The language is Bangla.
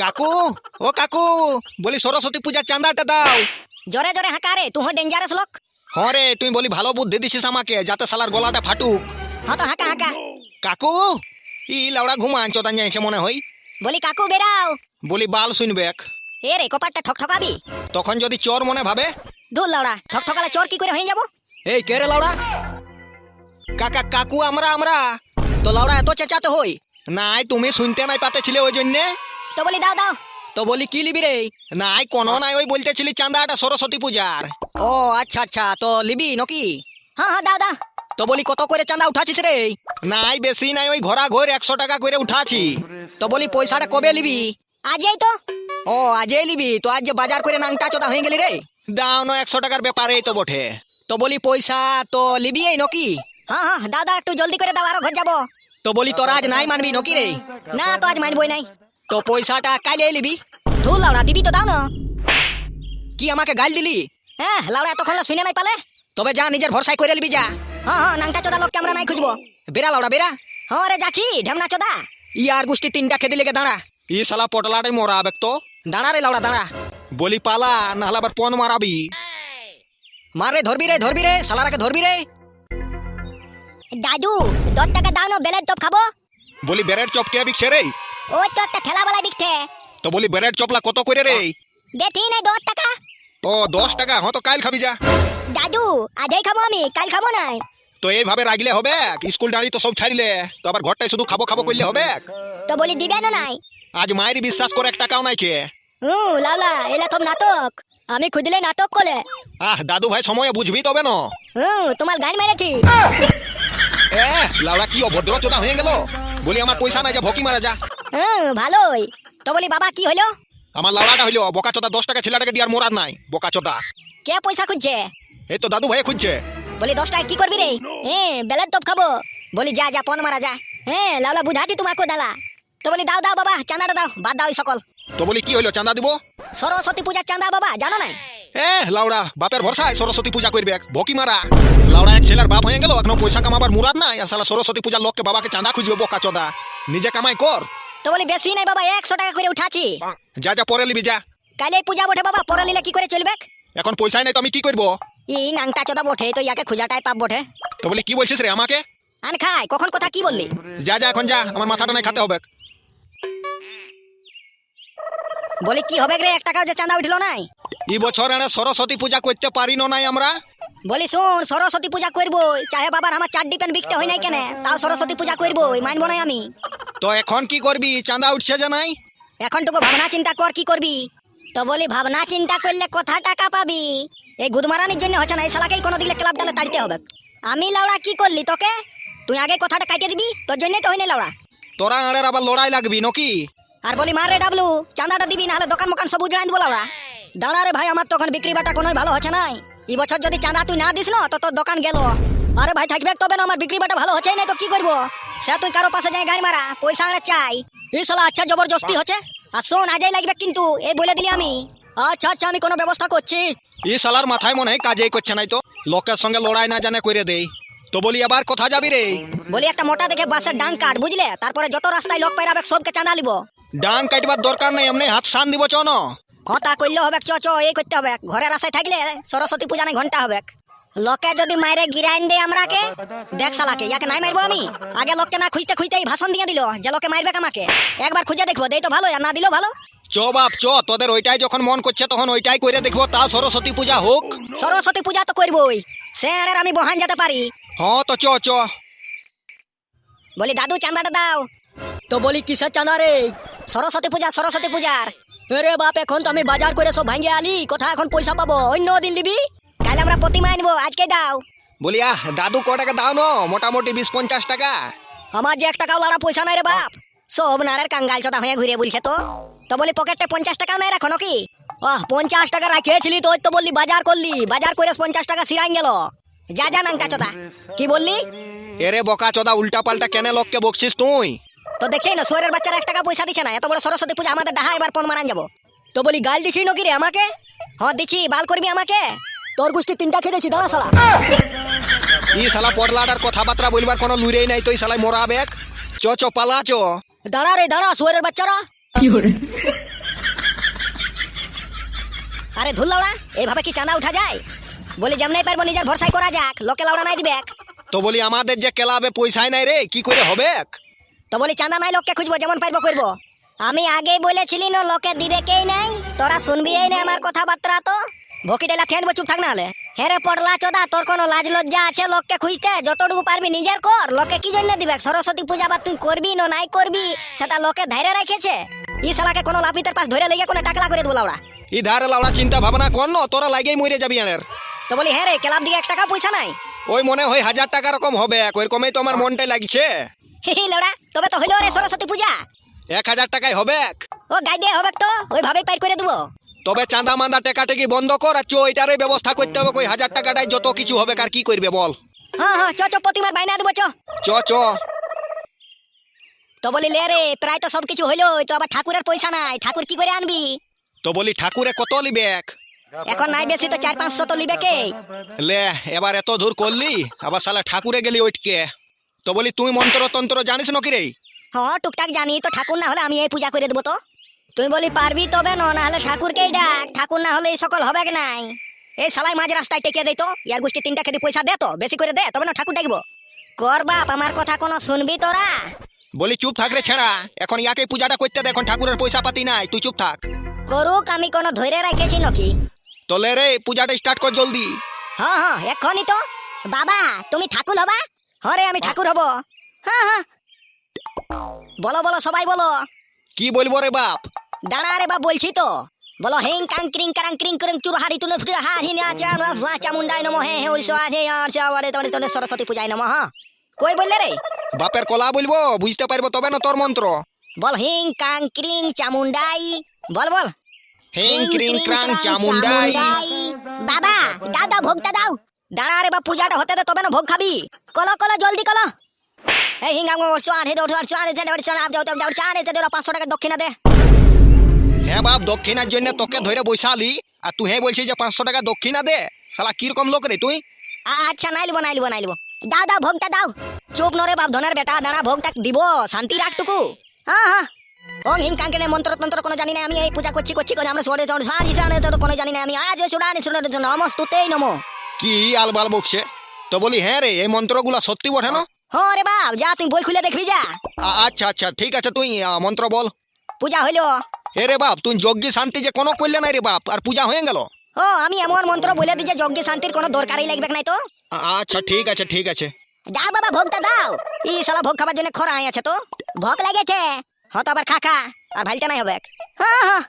কাকু ও কাকু বলি সরস্বতী পূজার চাঁদাটা দাও। জোরে জোরে হাঁকা রে তুই ডেঞ্জারাস লোক। হ্যাঁ রে তুই বলি ভালো বুদ্ধি দিছিস আমাকে যাতে শালার গলাটা ফাটুক। হ্যাঁ তো হাঁকা হাঁকা। কাকু ই লাউড়া ঘুমান চোদান যাইছে মনে হই বলি কাকু বেরাও। বলি বাল শুনবেক এ রে কপারটা ঠকঠকাবি। তখন যদি চোর মনে ভাবে? দূর লাউড়া ঠকঠকালে চোর কি করে হয়ে যাব? এই কে রে লাউড়া? কাকা কাকু আমরা আমরা। তো লাউড়া এত চেঁচাতে হই। নাই তুমি শুনতে নাই পাতে ছিলে ওই জন্যে। তো বলি দাও দাও। তো বলি কি লিবি রে? নাই কোনো নাই ওই বলতেছিলি চাঁদাটা সরস্বতী পূজার। ও আচ্ছা আচ্ছা তো লিবি নকি? হ্যাঁ হ্যাঁ দাও দাও। তো বলি কত করে চাঁদা উঠাছিস রে? নাই বেশি নাই ওই ঘোরা ঘোর একশো টাকা করে উঠাছি তো বলি পয়সাটা কবে লিবি? আজই তো। ও আজই লিবি? তো আজ যে বাজার করে নাংটা চোদা হয়ে গেলি রে? দাও না একশো টাকার ব্যাপারেই তো বটে। তো বলি পয়সা তো লিবি এই নকি? হ্যাঁ হ্যাঁ দাদা একটু জলদি করে দাও আরও ঘর যাব। তো বলি তোর আজ নাই মানবি নকি রে? না তো আজ মানবই নাই। তো পয়সাটা কাইলে লিবি ধুর লাউড়া দিবি তো দাও না। কি আমাকে গাল দিলি? হ্যাঁ লাউড়া এতক্ষণ লা শুনে নাই পালে? তবে যা নিজের ভরসায় করে লিবি যা। হ্যাঁ হ্যাঁ নাংটা চোদা লোককে আমরা নাই খুঁজবো। বেরা লাউড়া বেরা হ্যাঁ রে যাচ্ছি ঢেমনা চোদা। ইয়ার গোষ্ঠী তিনটা খেতে লেগে দাঁড়া। ই শালা পটলাটাই মরা আবেক তো। দাঁড়া রে লাউড়া দাঁড়া। বলি পালা নাহলে আবার পন মারাবি। মার রে ধরবি রে ধরবি রে শালারাকে ধরবি রে। দাদু দশ টাকা দাও না বেলের চপ খাব। বলি বেরের চপ কে রে? ওই তো একটা ঠেলাওয়ালা বিকতে তো বলি বেরের চপলা কত করে রে? বেথি নাই দশ টাকা। ও দশ টাকা হ্যাঁ তো কাল খাবি যা। দাদু আজই খাব আমি কাল খাব নাই তো এইভাবে রাগলে হবে স্কুল ডাড়ি তো সব ছাড়িলে। তো আবার ঘরটায় শুধু খাব খাব করলে হবে তো বলি দিবে না নাই? আজ মায়ের বিশ্বাস করে এক টাকাও নাই কে হুম লাউলা এলা তো নাটক। আমি খুঁজলে নাটক করলে আহ দাদু ভাই সময়ে বুঝবি তবে না? হুম তোমার গান মেরেছি। এ লাউড়া কি অভদ্র চোদা হয়ে গেল? বলি আমার পয়সা নাই যা ভকি মারা যা। হুম ভালোই। তো বলি বাবা কি হলো? আমার লাউড়াটা হইল বোকা চোদা দশ টাকা ছেলেটাকে দিয়ার মোরাদ নাই বোকা চোদা কে পয়সা খুঁজছে? এই তো দাদু ভাই খুঁজছে। বলি দশ টাকা কি করবি রে? হ্যাঁ বেলের টপ খাব। বলি যা যা পন মারা যা। হ্যাঁ লাউলা বুঝাতি তোমাকে দালা। তো বলি দাও দাও বাবা চাঁদাটা দাও বাদ দাও সকল। তো বলি কি হইল চাঁদা দিব? সরস্বতী পূজার চাঁদা বাবা জানো নাই? এ লাউড়া বাপের ভরসায় সরস্বতী পূজা করবে ভকি মারা। লাউড়া এক ছেলের বাপ হয়ে গেল এখনও পয়সা কামাবার মুরাদ নাই আর সরস্বতী পূজার লোককে বাবাকে চাঁদা খুঁজবে বোকা চোদা নিজে কামাই কর। তো বলি বেশি নাই বাবা একশো টাকা করে উঠাছি যা যা পরে লিবি যা। কালে পূজা বটে বাবা পরে নিলে কি করে চলবে? এখন পয়সাই নাই তো আমি কি করব? ই নাংটা চোদা বটে তো ইয়াকে খুঁজাটাই পাপ বটে। তো বলি কি বলছিস রে আমাকে? আন খাই কখন কথা কি বললি? যা যা এখন যা আমার মাথাটা নাই খাতে হবে। বলি কি হবে রে এক টাকাও যে চাঁদা উঠল নাই? এই বছর এনে সরস্বতী পূজা করতে পারি না নাই আমরা? বলি শুন সরস্বতী পূজা করব চাহে বাবার আমার চার ডিপেন বিকতে হয় নাই কেন? তাও সরস্বতী পূজা করব মানবো নাই আমি। তো এখন কি করবি? চাঁদা উঠছে যে নাই? এখন টুকু ভাবনা চিন্তা কর কি করবি? তো বলি ভাবনা চিন্তা করলে কোথা টাকা পাবি। এই গুদমারানির জন্য হচ্ছে না এই শালাকেই কোনো দিলে ক্লাব ডালে তাড়িতে হবে। আমি লাউড়া কি করলি তোকে? তুই আগে কথাটা কাটিয়ে দিবি? তোর জন্যই তো হয়নি লাউড়া। তোরা আড়ের আবার লড়াই লাগবি নাকি? আর বলি মারে ডাবলু চাঁদাটা দিবি নাহলে দোকান মোকান সব উজড়াই দিব লাউড়া। দাঁড়া রে ভাই আমার তখন বিক্রি বাটা কোনোই ভালো হচ্ছে নাই। এই বছর যদি চাঁদা তুই না দিস না তো তোর দোকান গেল। আরে ভাই থাকবে তবে না আমার বিক্রি বাটা ভালো হচ্ছে না তো কি করব? সে তুই কারও পাশে যাই গাড়ি মারা পয়সা আনে চাই। এই শালা আচ্ছা জবরদস্তি হচ্ছে। আর শোন আজই লাগবে কিন্তু এই বলে দিলি আমি। আচ্ছা আচ্ছা আমি কোনো ব্যবস্থা করছি। এই শালার মাথায় মনে হয় কাজেই করছে নাই তো। লোকের সঙ্গে লড়াই না জানে করে দেই। তো বলি আবার কথা যাবি রে? বলি একটা মোটা দেখে বাসের ডাং কাট বুঝলে? তারপরে যত রাস্তায় লোক পাইরাবে সবকে চাঁদা লিব। ডাং কাটবার দরকার নেই এমনি হাত সান দিব চ ন হতা করলে হবে চ চ এই করতে হবে ঘরের আশায় থাকলে সরস্বতী পূজা নাই ঘণ্টা হবে লোকে যদি মাইরে গিরাইন দে আমরাকে দেখ শালাকে ইয়াকে নাই মারবো আমি। আগে লোককে না খুঁজতে খুঁজতেই ভাষণ দিয়ে দিল যে লোকে মারবে আমাকে। একবার খুঁজে দেখব দেই তো ভালো আর না দিলেও ভালো। চ বাপ চ তোদের ওইটাই যখন মন করছে তখন ওইটাই করে দেখব তা সরস্বতী পূজা হোক। সরস্বতী পূজা তো করবই। সে আড়ের আমি বহান যেতে পারি। হ্যাঁ তো চ চ। বলি দাদু চাঁদাটা দাও। তো বলি কিসের চাঁদা রে? সরস্বতী পূজা সরস্বতী পূজার। আরে বাপ এখন তো আমি বাজার করে সব ভাঙ্গে আলি। কোথা এখন পয়সা পাবো? অন্য দিন নিবি কাল আমরা প্রতিমা আনব আজকে দাও। বলি আহ দাদু ক টাকা দাও ন? মোটামুটি বিশ পঞ্চাশ টাকা। আমার যে এক টাকাও লাড়া পয়সা নাই রে বাপ। সব নারের কাঙ্গাল চোদা হয়ে ঘুরে বলছে তো। তো বলি পকেটে পঞ্চাশ টাকাও নাই রাখো নাকি? আহ পঞ্চাশ টাকা রাখিয়েছিলি তো তো বললি বাজার করলি। বাজার করে পঞ্চাশ টাকা সিরাই গেল। যা যা নাংটা চোদা। কি বললি? এরে বকা চোদা উল্টা পাল্টা কেনে লোককে বকছিস তুই? তো দেখছি না সোয়ের বাচ্চারা এক টাকা পয়সা দিচ্ছে না। এত বড় সরস্বতী পূজা আমাদের ডাহা এবার পণ মারান যাব। তো বলি গাল দিছি নাকি রে আমাকে? হ্যাঁ দিছি বাল করবি আমাকে? তোর গোষ্ঠী তিনটা খেয়েছি দাঁড়া শালা। ই শালা পটলাটার কথাবার্তা বলবার কোনো লুরেই নাই তুই শালাই মরা বেক। চ চ পালা চ। দাঁড়া রে দাঁড়া সোয়ের বাচ্চারা। আরে ধুল লাউড়া এইভাবে কি চাঁদা উঠা যায়? বলি যেমনাই পারব নিজের ভরসাই করা যাক লোকে লাউড়া নাই দিবে তো বলি আমাদের যে ক্লাবে পয়সাই নাই রে কি করে হবে তো বলি চাঁদা নাই লোককে খুঁজবো যেমন পাইবো করব। আমি আগেই বলেছিলি না লোকে দিবে কেই নাই তোরা শুনবি এই না আমার কথাবার্তা তো। ভকিটেলা ফেন চুপ থাক না হলে। হেরে পড়লা চোদা তোর কোনো লাজ লজ্জা আছে লোককে খুঁজতে? যতটুকু পারবি নিজের কর লোকে কি জন্য দিবে? সরস্বতী পূজা বা তুই করবি না নাই করবি সেটা লোকে ধৈর্য রেখেছে। ই শালাকে কোনো লাফিতের পাশ ধরে লেগে কোনো টাকলা করে দেবো লাউড়া। ই ধারে লাউড়া চিন্তা ভাবনা কর ন তোরা লাগেই মরে যাবি আনের। তো বলি হ্যাঁ রে ক্লাব দিকে এক টাকা পয়সা নাই। ওই মনে হয় হাজার টাকা রকম হবে ওই রকমই তো আমার মনটাই লাগছে। হি তবে তো হইল রে সরস্বতী পূজা। এক হাজার টাকায় হবে ও গাই দিয়ে হবে তো ওইভাবেই পাই করে দেবো। তবে চাঁদা মান্দা টেকা টেকি বন্ধ কর আর চো এটারই ব্যবস্থা করতে হবে ওই হাজার টাকাটাই যত কিছু হবে আর কি করবে বল। হ্যাঁ হ্যাঁ চ চ প্রতিমার বাইনা দেবো চ। চ চ। তো বলি লে রে প্রায় তো সব কিছু হইল তো আবার ঠাকুরের পয়সা নাই ঠাকুর কি করে আনবি? তো বলি ঠাকুরে কত লিবে এখন নাই বেশি তো চার পাঁচশো তো লিবে কে লে এবার এত দূর করলি আবার সালা ঠাকুরে গেলি ওইটকে। তো বলি তুই মন্ত্র তন্ত্র জানিস নাকি রে? হ্যাঁ টুকটাক জানি তো ঠাকুর না হলে আমি এই পূজা করে দেবো তো। তুই বলি পারবি তবে না না হলে ঠাকুরকেই ডাক। ঠাকুর না হলে এই সকল হবে কি নাই? এই সালাই মাঝ রাস্তায় টেকে দেই তো ইয়ার গোষ্ঠী তিনটা খেতে পয়সা দে তো বেশি করে দে তবে না ঠাকুর ডাকবো। কর বাপ আমার কথা কোনো শুনবি তোরা? বলি চুপ থাক রে ছেড়া। এখন ইয়াকে পূজাটা করতে দে এখন ঠাকুরের পয়সা পাতি নাই তুই চুপ থাক। করুক আমি কোনো ধৈর্য রেখেছি নাকি? তোলে রে পূজাটা স্টার্ট কর জলদি। হ্যাঁ হ্যাঁ এক্ষুনি তো। বাবা তুমি ঠাকুর হবা? হরে আমি ঠাকুর হব। হ্যাঁ হ্যাঁ। বলো বলো সবাই বলো। কি বলব রে বাপ? দাঁড়া রে বাপ বলছি তো। বলো হেং কাং ক্রিং কারাং ক্রিং করিং চুর হারি তুনে ফুটে হা হি না চা না ফা চামুন্ডাই নমো হে হে ওড়িশা আধে আর চা ওরে তোরে তোরে সরস্বতী পূজায় নমো হ্যাঁ। কই বললে রে? বাপের কলা বলব বুঝতে পারব তবে না তোর মন্ত্র। বল হিং কাং ক্রিং চামুন্ডাই বল বল। হিং ক্রিং ক্রাং চামুন্ডাই বাবা দাও দাও ভোগটা দাও। দাঁড়া রে বাপ পূজাটা হতে দে তবে না ভোগ খাবি কলো কলো জলদি কলো এই হিঙ্গা মো সোয়ার হে দৌড় সোয়ার হে দৌড় সোয়ার আপ যাও যাও যাও চার হে দৌড় 500 টাকা দক্ষিণা দে হ্যাঁ বাপ দক্ষিণার জন্য তোকে ধরে বৈশালি আর তুই হ্যাঁ বলছিস যে পাঁচশো টাকা দক্ষিণা দে শালা কীরকম লোক রে তুই আচ্ছা নাই লিবো নাই লিবো নাই লিবো দাও দাও ভোগটা দাও চুপ নরে বাপ ধনের বেটা দাঁড়া ভোগটা দিব শান্তি রাখটুকু হ্যাঁ হ্যাঁ ওং হিং কাঙ্কেনে মন্ত্র তন্ত্র কোনো জানি না আমি এই পূজা করছি করছি করে আমরা সোড়ে সোড়ে সারি সারে তো কোনো জানি না আমি আজ সুড়ে নমস্তুতেই নমো কি আলবাল বকছে? তো বলি হ্যাঁ রে এই মন্ত্রগুলা সত্যি বটে না? হ্যাঁ রে বাপ যা তুই বই খুলে দেখবি যা। আচ্ছা আচ্ছা ঠিক আছে তুই মন্ত্র বল। পূজা হইল। হে রে বাপ তুই যজ্ঞী শান্তি যে কোনো করলে নাই রে বাপ আর পূজা হয়ে গেল? ও আমি এমন মন্ত্র বলে দিই যে যজ্ঞে শান্তির কোনো দরকারই লাগবে নাই তো। আচ্ছা ঠিক আছে ঠিক আছে। যা বাবা ভোগটা দাও। ই শালা ভোগ খাবার জন্য খরা আছে তো। ভোগ লেগেছে। হতো আবার খা খা। আর ভাইলটা নাই হবে। হ্যাঁ হ্যাঁ।